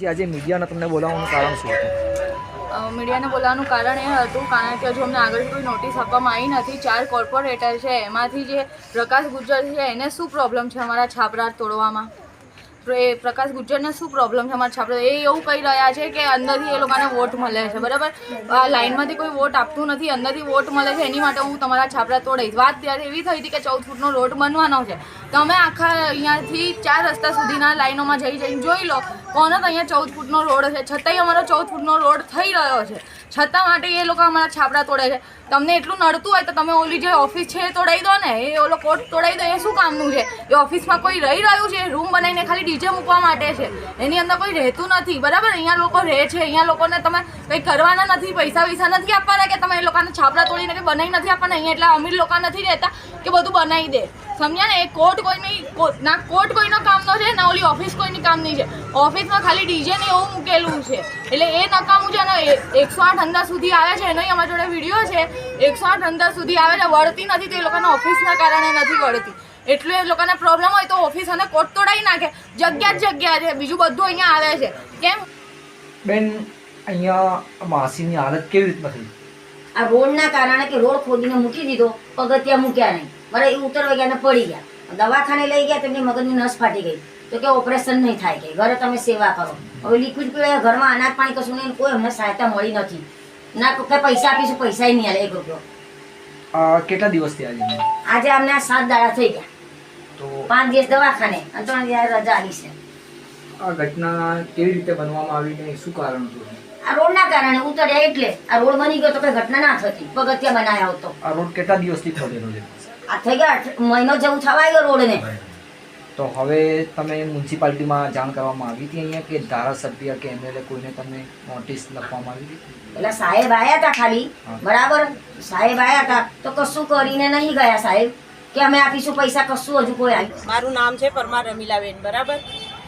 જે આજે મીડિયાને તમને બોલાવવાનું કારણ શું હતું? મીડિયાને બોલાવવાનું કારણ એ હતું, કારણ કે હજુ અમને આગળ કોઈ નોટિસ આપવામાં આવી નથી. ચાર કોર્પોરેટર છે, એમાંથી જે પ્રકાશ ગુજ્જર છે, એને શું પ્રોબ્લેમ છે અમારા છાપરા તોડવામાં? પ્રકાશ ગુજ્જરને શું પ્રોબ્લેમ છે અમારા છાપરા? એ એવું કહી રહ્યા છે કે અંદરથી એ લોકોને વોટ મળે છે, બરાબર? આ લાઇનમાંથી કોઈ વોટ આપતું નથી, અંદરથી વોટ મળે છે, એની માટે હું તમારા છાપરા તોડાઈશ. વાત ત્યારે એવી થઈ હતી કે ચૌદ ફૂટનો રોડ બનવાનો છે. તમે આખા અહીંયાથી ચાર રસ્તા સુધીના લાઇનોમાં જઈ જઈને જોઈ લો કોનો તો અહીંયા ચૌદ ફૂટનો રોડ છે. છતાંય અમારો ચૌદ ફૂટનો રોડ થઈ રહ્યો છે. છતાં માટે એ લોકો અમારા છાપરા તોડે છે. તમને એટલું નડતું હોય તો તમે ઓલી જે ઓફિસ છે એ તોડાવી દો ને. એ ઓલો કોટ તોડાવી દો, એ શું કામનું છે? એ ઓફિસમાં કોઈ રહી રહ્યું છે? રૂમ બનાવીને ખાલી ડીજે મૂકવા માટે છે. એની અંદર કોઈ રહેતું નથી. બરાબર? અહીંયા લોકો રહે છે. અહીંયા લોકોને તમે કંઈ કરવાના નથી, પૈસા વૈસા નથી આપવાના કે તમે એ લોકોને છાપરા તોડીને કંઈ બનાવી નથી આપવાના? અહીંયા એટલા અમીર લોકો નથી રહેતા કે બધું બનાવી દે. સમજ્યા ને? એ કોર્ટ કોઈની ના, કોર્ટ કોઈનો કામનો છે ના? ઓલી ઓફિસ કોઈની કામની છે. ઓફિસમાં ખાલી ડીજે ને એવું મૂકેલું છે. એટલે એ નકામું છે ને એકસો આઠ અંદર સુધી આવે છે. એનો અમારા જોડે વીડિયો છે. એકસો આઠ અંદર સુધી આવે છે. વળતી નથી તો લોકોને ઓફિસના કારણે નથી વળતી. એટલે એ લોકોને પ્રોબ્લેમ હોય તો ઓફિસ અને કોર્ટ તોડાવી નાખે. જગ્યા જ જગ્યા છે. બીજું બધું અહીંયા આવે છે. કેમ? બેન અહીંયા માસીની હાલત કેવી રીતના થઈ? આ રોડના કારણે કે રોડ ખોદીને મૂકી દીધો પગથિયા મૂક્યા નહીં. બરાબર એ ઉતરવા ગયા ને પડી ગયા. દવાખાને લઈ ગયા તેમની મગજની નસ ફાટી ગઈ. તો કે ઓપરેશન નહીં થાય કે. ઘરે તમે સેવા કરો. હવે લિક્વિડ પીવાય ઘરમાં અનાજ પાણી કશું નહીં કોઈ અમને સહાયતા મળી નથી. ના કે પૈસા આપીશું પૈસા નહીં આલે એક રૂપિયો. કેટલા દિવસ થયા આજે અમને આ સાત દાડા થઈ ગયા. પાંચ દિવસ દવાખાને અને ત્રણ દિવસ રજા આવી છે. આ ઘટના કેવી રીતે બનવામાં આવી ને શું કારણ હતું? આ રોડના કારણે ઉતર્યા એટલે આ રોડ બની ગયો તો કઈ ઘટના ના થતી. પગથિયા બનાવ્યા હતો આ રોડ કેટલા દિવસથી ખોદેલો છે? આ થઈ ગયા મહિનો જેવું થવા ગયો રોડને. તો હવે તમે મ્યુનિસિપાલિટીમાં જાણ કરવામાં આવી હતી અહીંયા કે ધારાસભ્ય કે એમએલએ કોઈને તમને નોટિસ લખવામાં આવી હતી? એટલે સાહેબ આવ્યા હતા ખાલી. બરાબર? સાહેબ આવ્યા હતા. તો કશું કરીને નહીં ગયા સાહેબ. કે અમે આપીશું પૈસા કશું હજુ કોઈ આવ્યું મારું નામ છે પરમાર રમીલાબેન બરાબર?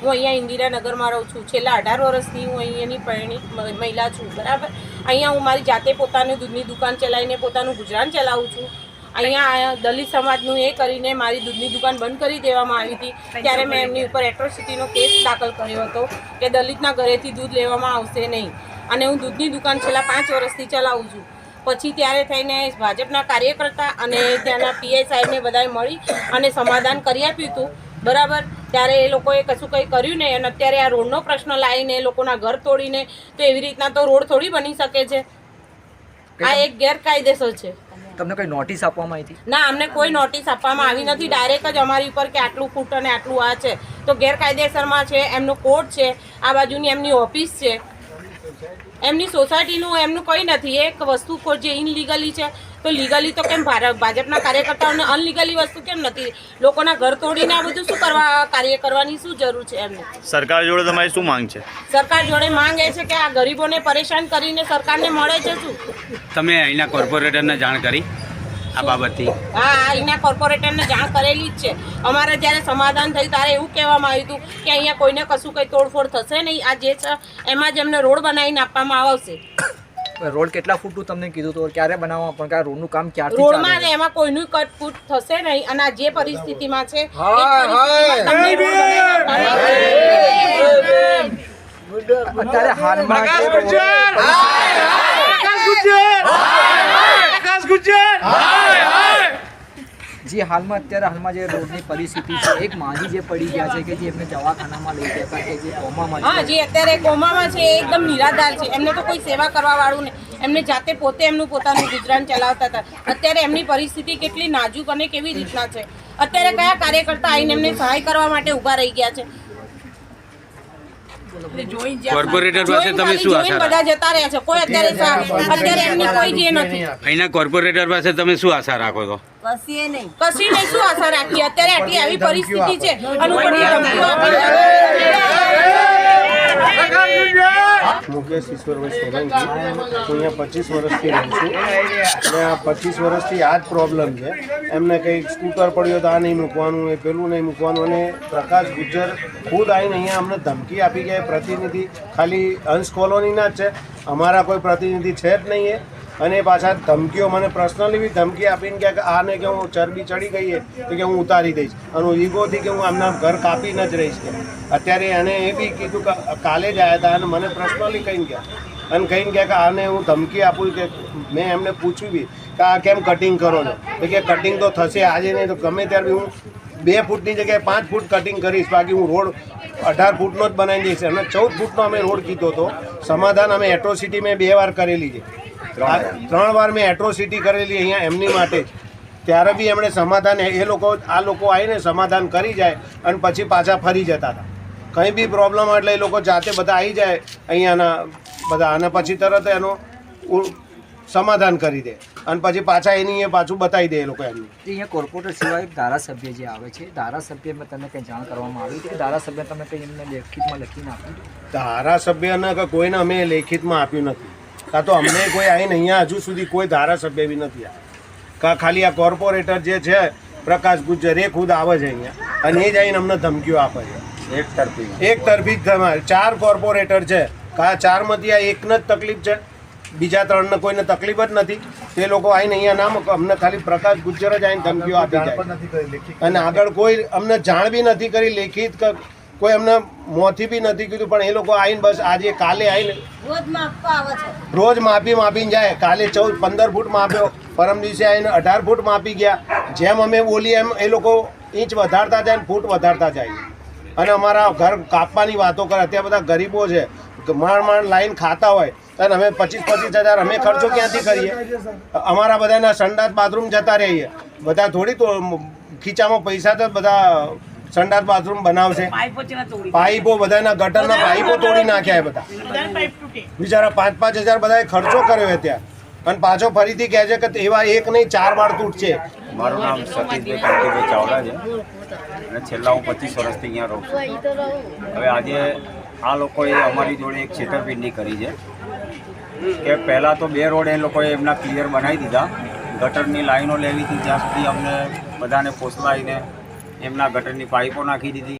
હું અહીંયા ઇન્દિરાનગરમાં રહું છું. છેલ્લા અઢાર વર્ષથી હું અહીંયાની પરણિત મહિલા છું બરાબર? અહીંયા હું મારી જાતે પોતાની દૂધની દુકાન ચલાવીને પોતાનું ગુજરાન ચલાવું છું. અહીંયા દલિત સમાજનું એ કરીને મારી દૂધની દુકાન બંધ કરી દેવામાં આવી હતી. ત્યારે મેં એમની ઉપર એટ્રોસિટીનો કેસ દાખલ કર્યો હતો કે દલિતના ઘરેથી દૂધ લેવામાં આવશે નહીં. અને હું દૂધની દુકાન છેલ્લા પાંચ વર્ષથી ચલાવું છું. પછી ત્યારે થઈને ભાજપના કાર્યકર્તા અને ત્યાંના પીઆઈ સાહેબને બધાએ મળી અને સમાધાન કરી આપ્યું હતું. બરાબર? ત્યારે એ લોકોએ કશું કંઈ કર્યું નહીં અને અત્યારે આ રોડનો પ્રશ્ન લાવીને એ લોકોના ઘર તોડીને તો એવી રીતના તો રોડ થોડી બની શકે છે. આ એક ગેરકાયદેસર છે. તમને કોઈ નોટિસ આપવામાં આવી હતી? ના અમને કોઈ નોટિસ આપવામાં આવી નથી. ડાયરેક્ટ જ અમારી ઉપર કે આટલું ફૂટ અને આટલું આ છે. તો ગેરકાયદેસરમાં છે એમનો કોર્ટ છે આ બાજુની એમની ઓફિસ છે. એમની સોસાયટીનું એમનું કંઈ નથી એક વસ્તુ કો- જે ઇનલીગલી છે તો લીગલી તો કેમ ભાજપના કાર્યકર્તાઓને અનલીગલી વસ્તુ કેમ નથી? લોકોના ઘર તોડીને આ બધું શું કરવા કાર્ય કરવાની શું જરૂર છે એમને? સરકાર જોડે તમારી શું માંગ છે? સરકાર જોડે માંગ એ છે કે આ ગરીબોને પરેશાન કરીને સરકારને મળે છે શું? તમે અહીંના કોર્પોરેટરને જાણ કરી. આ બાબતથી હા અહીંના કોર્પોરેટરને જાણ કરેલી જ છે. અમારે જ્યારે સમાધાન થયું ત્યારે એવું કહેવામાં આવ્યું હતું કે અહીંયા કોઈને કશું કંઈ તોડફોડ થશે નહીં. આ જે છે એમાં જ એમને રોડ બનાવીને આપવામાં આવશે. રોડ કેટલા ફૂટનું તમને કીધું તો ક્યારે બનાવવા? પણ કા આ રોડનું કામ ક્યારથી ચાલે રોડમાં ને? એમાં કોઈનું કટફૂટ થશે નહીં. અને આ જે પરિસ્થિતિમાં છે એ પરિસ્થિતિમાં. અત્યારે હાલમાં જે હાલમાં અત્યારે હાલમાં જે રોડની પરિસ્થિતિ છે, એક માજી જે પડી ગયા છે કે જે એમને દવાખાનામાં લઈ ગયા કે જે કોમામાં હા, જે અત્યારે કોમામાં છે એકદમ નિરાધાર છે. એમને તો કોઈ સેવા કરવા વાળું નહીં. એમને જાતે પોતે એમનું પોતાનું ગુજરાન ચલાવતા હતા. અત્યારે એમની પરિસ્થિતિ કેટલી નાજુક અને કેવી રીતના છે? અત્યારે કયા કાર્યકર્તા આવીને એમને સહાય કરવા માટે ઊભા રહી ગયા છે? કોર્પોરેટર પાસે તમે શું આશા બધા જતા રહ્યા છે. કોઈ અત્યારે અત્યારે એમની કોઈ જે નથી. અહીંના કોર્પોરેટર પાસે તમે શું આશા રાખો છો? કશી નહીં. શું આશા રાખીએ? અત્યારે આટલી આવી પરિસ્થિતિ છે. અને ઉપરથી ધમકીઓ આપી. મુકેશ ઈશ્વરભાઈ સોલંકી. હું અહીંયા પચીસ વર્ષથી રહું છું. અને આ પચીસ વર્ષથી આ જ પ્રોબ્લેમ છે. એમને કંઈક સ્કૂટર પડ્યો તો આ નહીં મૂકવાનું, એ પેલું નહીં મૂકવાનું. અને પ્રકાશ ગુજ્જર ખુદ આવીને અહીંયા અમને ધમકી આપી ગયા. પ્રતિનિધિ ખાલી અંશ કોલોનીના જ છે. અમારા કોઈ પ્રતિનિધિ છે જ નહીં એ. અને પાછા ધમકીઓ મને પર્સનલી બી ધમકી આપીને કે આને કે હું ચરબી ચડી ગઈ તો કે હું ઉતારી દઈશ. અને ઈગોથી કે હું આમના ઘર કાપીને જ રહીશ કે. અત્યારે એને એ બી કીધું કે કાલે જ આવ્યા હતા અને મને પર્સનલી કહીને ગયા. અને કહીને ગયા કે આને હું ધમકી આપું કે મેં એમને પૂછ્યું બી કે આ કેમ કટિંગ કરો છો? તો કે કટિંગ તો થશે આજે નહીં તો ગમે ત્યારે બી હું બે ફૂટની જગ્યાએ પાંચ ફૂટ કટિંગ કરીશ. બાકી હું રોડ અઢાર ફૂટનો જ બનાવી દઈશ. અને ચૌદ ફૂટનો અમે રોડ કીધો હતો સમાધાન અમે એટ્રોસિટી મેં બે વાર કરેલી છે. ત્રણ વાર મેં એટ્રોસિટી કરેલી અહીંયા એમની માટે. જ ત્યારે બી એમણે સમાધાન એ લોકો આ લોકો આવીને સમાધાન કરી જાય અને પછી પાછા ફરી જતા હતા. કંઈ બી પ્રોબ્લેમ એટલે એ લોકો જાતે બધા આવી જાય અહીંયાના બધા અને પછી તરત એનો સમાધાન કરી દે. અને પછી પાછા એની એ પાછું બતાવી દે એ લોકો એમની. અહીંયા કોર્પોરેટર સિવાય એક ધારાસભ્ય જે આવે છે ધારાસભ્યમાં તમે કંઈ જાણ કરવામાં આવી કે ધારાસભ્ય તમે કંઈ એમને લેખિતમાં લખીને આપ્યું ધારાસભ્યને કોઈને અમે લેખિતમાં આપ્યું નથી. કાં તો અમને કોઈ આવીને અહીંયા હજુ સુધી કોઈ ધારાસભ્ય બી નથી આવ્યા કાં ખાલી આ કોર્પોરેટર જે છે પ્રકાશ ગુજ્જર એ ખુદ આવે છે અહીંયા. અને એ જ આવીને અમને ધમકીઓ આપે છે. એક તરફી. એક તરફી જ તમારે ચાર કોર્પોરેટર છે. કા ચારમાંથી આ એકને જ તકલીફ છે? બીજા ત્રણને કોઈને તકલીફ જ નથી. તે લોકો આવીને અહીંયા નામ અમને ખાલી પ્રકાશ ગુજ્જર જ આવીને ધમકીઓ આપી જાય. અને આગળ કોઈ અમને જાણ બી નથી કરી લેખિત કે કોઈ એમને મોથી બી નથી કીધું પણ એ લોકો આવીને બસ આજે કાલે આવીને રોજ માપી માપીને જાય. કાલે ચૌદ પંદર ફૂટ માપ્યો. પરમ દિવસે આવીને અઢાર ફૂટ માપી ગયા. જેમ અમે બોલીએ એમ એ લોકો ઇંચ વધારતા જાય ને ફૂટ વધારતા જાય. અને અમારા ઘર કાપવાની વાતો કરે. અત્યારે બધા ગરીબો છે. માંડ માંડ લાઈન ખાતા હોય. અને અમે પચીસ પચીસ હજાર અમે ખર્ચો ક્યાંથી કરીએ? અમારા બધાના સંડાસ બાથરૂમ જતા રહીએ. બધા થોડી તો ખીચામાં પૈસા તો બધા સંડાસ બાથરૂમ બનાવશે. પાઇપો બધાના ગટરના પાઇપો તોડી નાખ્યા બધા. બિચારા પાંચ પાંચ હજાર બધાએ ખર્ચો કર્યો છે ત્યાં અને પાછો ફરીથી કહે છે કે એવા એક નહીં ચાર વાર તૂટશે. મારું નામ સતીશભાઈ કાર્તિકભાઈ ચાવડા છે. અને છેલ્લા હું પચીસ વર્ષથી અહીંયા રહું છું. હવે આજે આ લોકોએ અમારી જોડે એક છેતરપિંડી કરી છે. કે પહેલાં તો બે રોડ એ લોકોએ એમના ક્લિયર બનાવી દીધા. ગટરની લાઈનો લેવી હતી જ્યાં સુધી અમને બધાને પોસલાઈને એમના ગટરની પાઇપો નાખી દીધી.